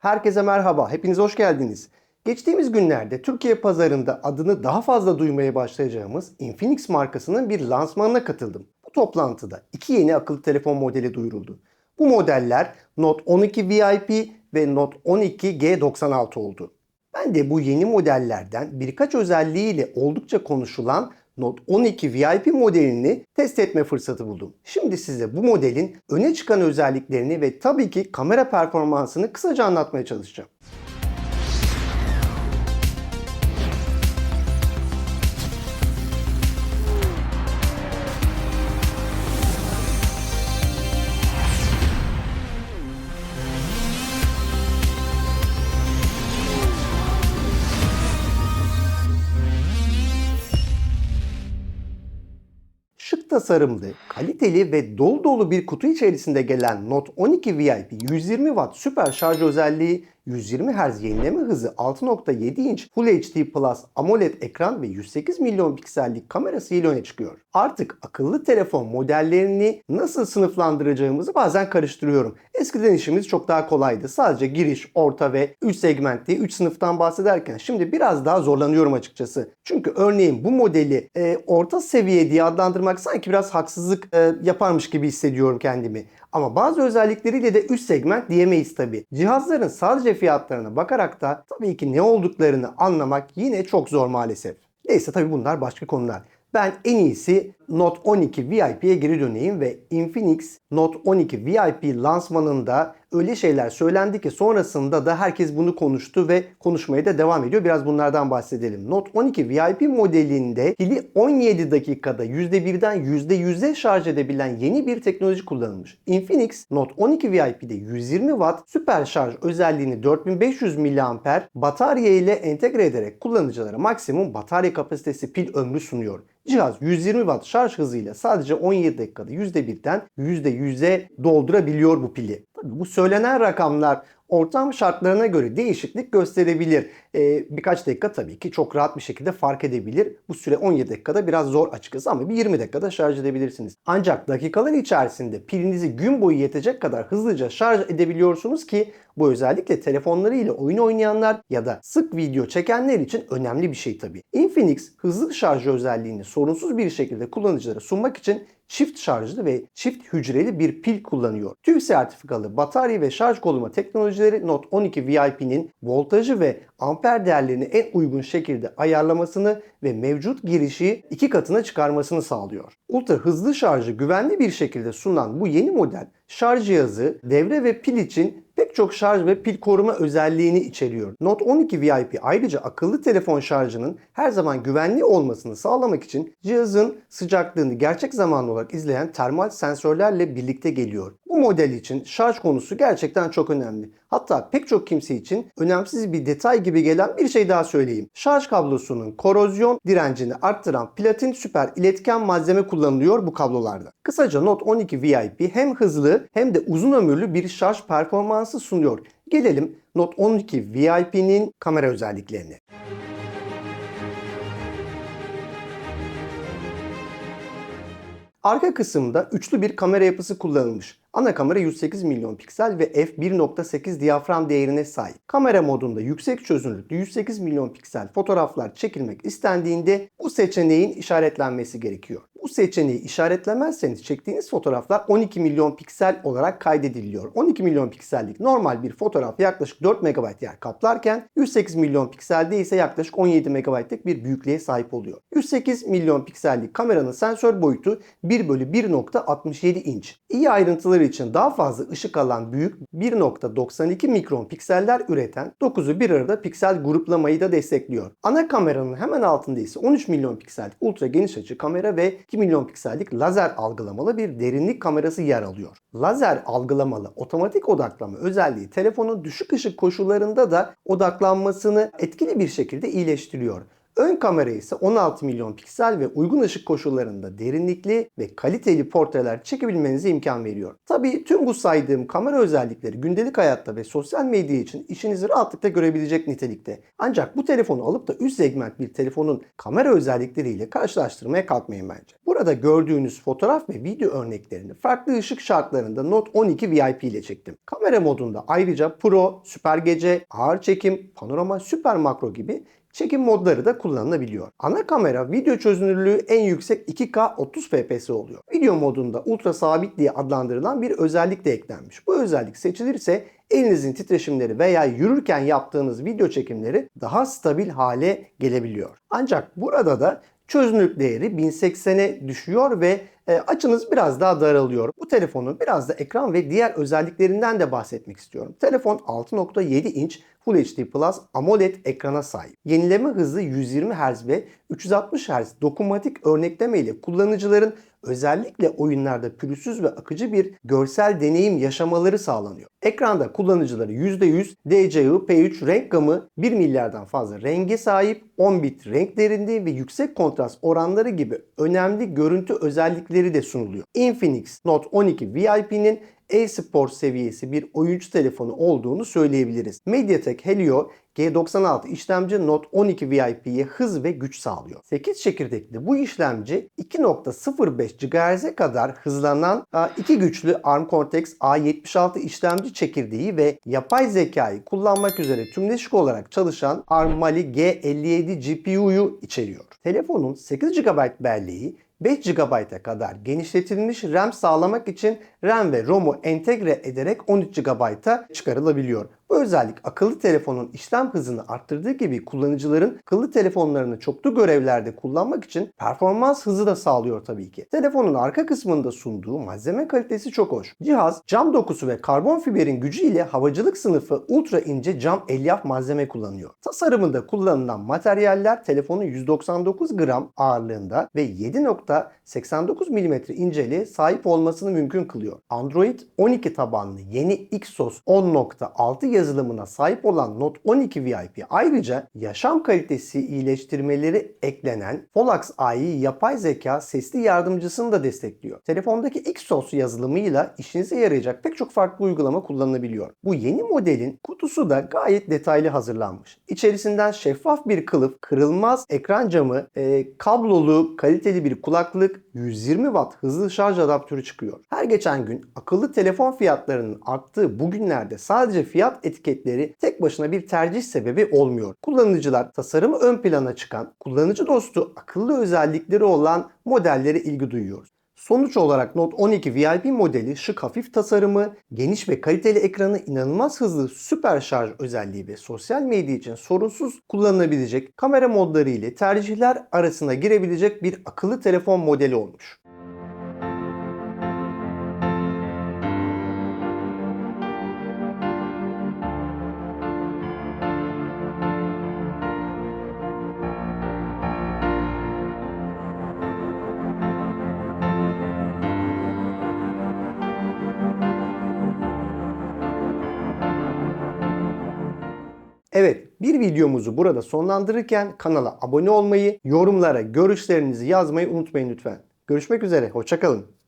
Herkese merhaba, hepiniz hoş geldiniz. Geçtiğimiz günlerde Türkiye pazarında adını daha fazla duymaya başlayacağımız Infinix markasının bir lansmanına katıldım. Bu toplantıda iki yeni akıllı telefon modeli duyuruldu. Bu modeller Note 12 VIP ve Note 12 G96 oldu. Ben de bu yeni modellerden birkaç özelliğiyle oldukça konuşulan Note 12 VIP modelini test etme fırsatı buldum. Şimdi size bu modelin öne çıkan özelliklerini ve tabii ki kamera performansını kısaca anlatmaya çalışacağım. Tasarımlı, kaliteli ve dolu dolu bir kutu içerisinde gelen Note 12 VIP 120 Watt süper şarj özelliği, 120 Hz yenileme hızı, 6.7 inç Full HD Plus AMOLED ekran ve 108 milyon piksellik kamerası ile öne çıkıyor. Artık akıllı telefon modellerini nasıl sınıflandıracağımızı bazen karıştırıyorum. Eskiden işimiz çok daha kolaydı. Sadece giriş, orta ve üst segment diye 3 sınıftan bahsederken şimdi biraz daha zorlanıyorum açıkçası. Çünkü örneğin bu modeli e, orta seviye diye adlandırmak sanki biraz haksızlık e, yaparmış gibi hissediyorum kendimi. Ama bazı özellikleriyle de üst segment diyemeyiz tabi. Cihazların sadece fiyatlarına bakarak da tabii ki ne olduklarını anlamak yine çok zor maalesef. Neyse tabi bunlar başka konular. Ben en iyisi Note 12 VIP'ye geri döneyim ve Infinix Note 12 VIP lansmanında öyle şeyler söylendi ki sonrasında da herkes bunu konuştu ve konuşmaya da devam ediyor. Biraz bunlardan bahsedelim. Note 12 VIP modelinde pili 17 dakikada %1'den %100'e şarj edebilen yeni bir teknoloji kullanılmış. Infinix Note 12 VIP'de 120 Watt süper şarj özelliğini 4500 mAh batarya ile entegre ederek kullanıcılara maksimum batarya kapasitesi pil ömrü sunuyor. Cihaz 120 Watt şarj hızıyla sadece 17 dakikada %1'den %100'e doldurabiliyor bu pili. Tabii bu söylenen rakamlar ortam şartlarına göre değişiklik gösterebilir. Ee, birkaç dakika tabii ki çok rahat bir şekilde fark edebilir. Bu süre 17 dakikada biraz zor açıkçası ama bir 20 dakikada şarj edebilirsiniz. Ancak dakikalar içerisinde pilinizi gün boyu yetecek kadar hızlıca şarj edebiliyorsunuz ki bu özellikle telefonlarıyla oyun oynayanlar ya da sık video çekenler için önemli bir şey tabii. Infinix hızlı şarj özelliğini sorunsuz bir şekilde kullanıcılara sunmak için çift şarjlı ve çift hücreli bir pil kullanıyor. TÜV sertifikalı batarya ve şarj koluma teknolojileri Note 12 VIP'nin voltajı ve amper değerlerini en uygun şekilde ayarlamasını ve mevcut girişi iki katına çıkarmasını sağlıyor. Ultra hızlı şarjı güvenli bir şekilde sunan bu yeni model şarj cihazı, devre ve pil için pek çok şarj ve pil koruma özelliğini içeriyor. Note 12 VIP ayrıca akıllı telefon şarjının her zaman güvenli olmasını sağlamak için cihazın sıcaklığını gerçek zamanlı olarak izleyen termal sensörlerle birlikte geliyor. Bu model için şarj konusu gerçekten çok önemli. Hatta pek çok kimse için önemsiz bir detay gibi gelen bir şey daha söyleyeyim. Şarj kablosunun korozyon direncini arttıran platin süper iletken malzeme kullanılıyor bu kablolarda. Kısaca Note 12 VIP hem hızlı hem de uzun ömürlü bir şarj performansı sunuyor. Gelelim Note 12 VIP'nin kamera özelliklerine. Arka kısımda üçlü bir kamera yapısı kullanılmış. Ana kamera 108 milyon piksel ve f1.8 diyafram değerine sahip. Kamera modunda yüksek çözünürlüklü 108 milyon piksel fotoğraflar çekilmek istendiğinde bu seçeneğin işaretlenmesi gerekiyor. Bu seçeneği işaretlemezseniz çektiğiniz fotoğraflar 12 milyon piksel olarak kaydediliyor. 12 milyon piksellik normal bir fotoğraf yaklaşık 4 MB yer kaplarken 108 milyon pikselde ise yaklaşık 17 MB'lık bir büyüklüğe sahip oluyor. 108 milyon piksellik kameranın sensör boyutu 1 bölü 1.67 inç. İyi ayrıntıları için daha fazla ışık alan büyük 1.92 mikron pikseller üreten 9'u bir arada piksel gruplamayı da destekliyor. Ana kameranın hemen altında ise 13 milyon piksellik ultra geniş açı kamera ve 2 milyon piksellik lazer algılamalı bir derinlik kamerası yer alıyor. Lazer algılamalı otomatik odaklama özelliği telefonun düşük ışık koşullarında da odaklanmasını etkili bir şekilde iyileştiriyor. Ön kamera ise 16 milyon piksel ve uygun ışık koşullarında derinlikli ve kaliteli portreler çekebilmenize imkan veriyor. Tabii tüm bu saydığım kamera özellikleri gündelik hayatta ve sosyal medya için işinizi rahatlıkla görebilecek nitelikte. Ancak bu telefonu alıp da üst segment bir telefonun kamera özellikleriyle karşılaştırmaya kalkmayın bence. Burada gördüğünüz fotoğraf ve video örneklerini farklı ışık şartlarında Note 12 VIP ile çektim. Kamera modunda ayrıca Pro, Süper Gece, Ağır Çekim, Panorama, Süper Makro gibi çekim modları da kullanılabiliyor. Ana kamera video çözünürlüğü en yüksek 2K 30 fps oluyor. Video modunda ultra sabit diye adlandırılan bir özellik de eklenmiş. Bu özellik seçilirse elinizin titreşimleri veya yürürken yaptığınız video çekimleri daha stabil hale gelebiliyor. Ancak burada da çözünürlük değeri 1080'e düşüyor ve e, açınız biraz daha daralıyor. Bu telefonun biraz da ekran ve diğer özelliklerinden de bahsetmek istiyorum. Telefon 6.7 inç Full HD Plus AMOLED ekrana sahip. Yenileme hızı 120 Hz ve 360 Hz dokunmatik örnekleme ile kullanıcıların özellikle oyunlarda pürüzsüz ve akıcı bir görsel deneyim yaşamaları sağlanıyor. Ekranda kullanıcıları %100 DCI-P3 renk gamı 1 milyardan fazla renge sahip 10 bit renk derinliği ve yüksek kontrast oranları gibi önemli görüntü özellikleri de sunuluyor. Infinix Note 12 VIP'nin e-spor seviyesi bir oyuncu telefonu olduğunu söyleyebiliriz. MediaTek Helio G96 işlemci Note 12 VIP'ye hız ve güç sağlıyor. 8 çekirdekli bu işlemci 2.05 GHz'e kadar hızlanan iki güçlü ARM Cortex A76 işlemci çekirdeği ve yapay zekayı kullanmak üzere tümleşik olarak çalışan ARM Mali G57 GPU'yu içeriyor. Telefonun 8 GB belleği 5 GB'a kadar genişletilmiş RAM sağlamak için RAM ve ROM'u entegre ederek 13 GB'a çıkarılabiliyor. Bu özellik akıllı telefonun işlem hızını arttırdığı gibi kullanıcıların akıllı telefonlarını çoklu görevlerde kullanmak için performans hızı da sağlıyor tabii ki. Telefonun arka kısmında sunduğu malzeme kalitesi çok hoş. Cihaz cam dokusu ve karbon fiberin gücüyle havacılık sınıfı ultra ince cam elyaf malzeme kullanıyor. Tasarımında kullanılan materyaller telefonun 199 gram ağırlığında ve 7.89 mm inceliğe sahip olmasını mümkün kılıyor. Android 12 tabanlı yeni Xos 10.6 yazılımına sahip olan Note 12 VIP ayrıca yaşam kalitesi iyileştirmeleri eklenen Folax AI yapay zeka sesli yardımcısını da destekliyor. Telefondaki Xos yazılımıyla işinize yarayacak pek çok farklı uygulama kullanılabiliyor. Bu yeni modelin kutusu da gayet detaylı hazırlanmış. İçerisinden şeffaf bir kılıf, kırılmaz ekran camı, e, kablolu kaliteli bir kulaklık, 120 Watt hızlı şarj adaptörü çıkıyor. Her geçen gün akıllı telefon fiyatlarının arttığı bu günlerde sadece fiyat etiketleri tek başına bir tercih sebebi olmuyor. Kullanıcılar tasarımı ön plana çıkan, kullanıcı dostu akıllı özellikleri olan modellere ilgi duyuyor. Sonuç olarak Note 12 VIP modeli şık hafif tasarımı, geniş ve kaliteli ekranı, inanılmaz hızlı süper şarj özelliği ve sosyal medya için sorunsuz kullanılabilecek kamera modları ile tercihler arasına girebilecek bir akıllı telefon modeli olmuş. Evet, bir videomuzu burada sonlandırırken kanala abone olmayı, yorumlara görüşlerinizi yazmayı unutmayın lütfen. Görüşmek üzere, hoşçakalın.